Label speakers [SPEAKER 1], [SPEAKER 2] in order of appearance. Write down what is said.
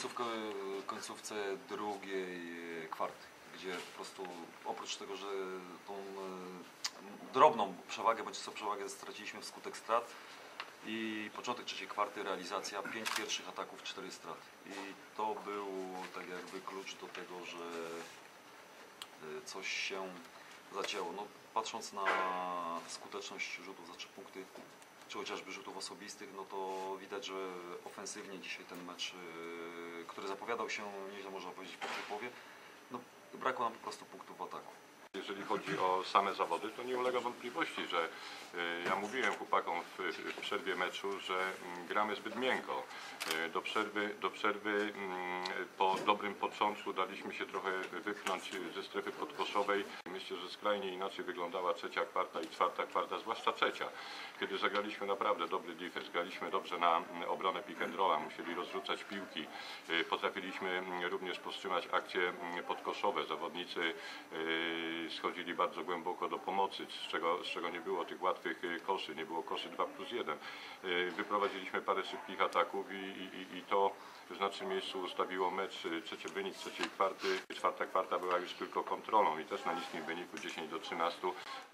[SPEAKER 1] końcówkę, końcówce drugiej e, kwarty, gdzie po prostu oprócz tego, że tą e, drobną przewagę, bądź co przewagę straciliśmy wskutek strat i początek trzeciej kwarty realizacja, pięć pierwszych ataków, cztery straty. I to był tak jakby klucz do tego, że e, coś się zacięło. No, patrząc na skuteczność rzutów za trzy punkty, czy chociażby rzutów osobistych, no to widać, że ofensywnie dzisiaj ten mecz, yy, który zapowiadał się, nieźle można powiedzieć, w pierwszej połowie, no brakło nam po prostu punktów w ataku.
[SPEAKER 2] Jeżeli chodzi o same zawody, to nie ulega wątpliwości, że y, ja mówiłem chłopakom w, w przerwie meczu, że mm, gramy zbyt miękko. Y, Do przerwy, do przerwy mm, po dobrym początku daliśmy się trochę wypchnąć ze strefy podkoszowej. Myślę, że skrajnie inaczej wyglądała trzecia kwarta i czwarta kwarta, zwłaszcza trzecia, kiedy zagraliśmy naprawdę dobry defense, graliśmy dobrze na obronę pick and rolla, musieli rozrzucać piłki, Y, potrafiliśmy również powstrzymać akcje podkoszowe. Zawodnicy y, schodzili bardzo głęboko do pomocy, z czego, z czego nie było tych łatwych y, koszy, nie było koszy 2 plus 1. Y, Wyprowadziliśmy parę szybkich ataków i, i, i to w znacznym miejscu ustawiło mecz, trzeci wynik trzeciej kwarty. Czwarta kwarta była już tylko kontrolą i też na niskim wyniku 10 do 13. Także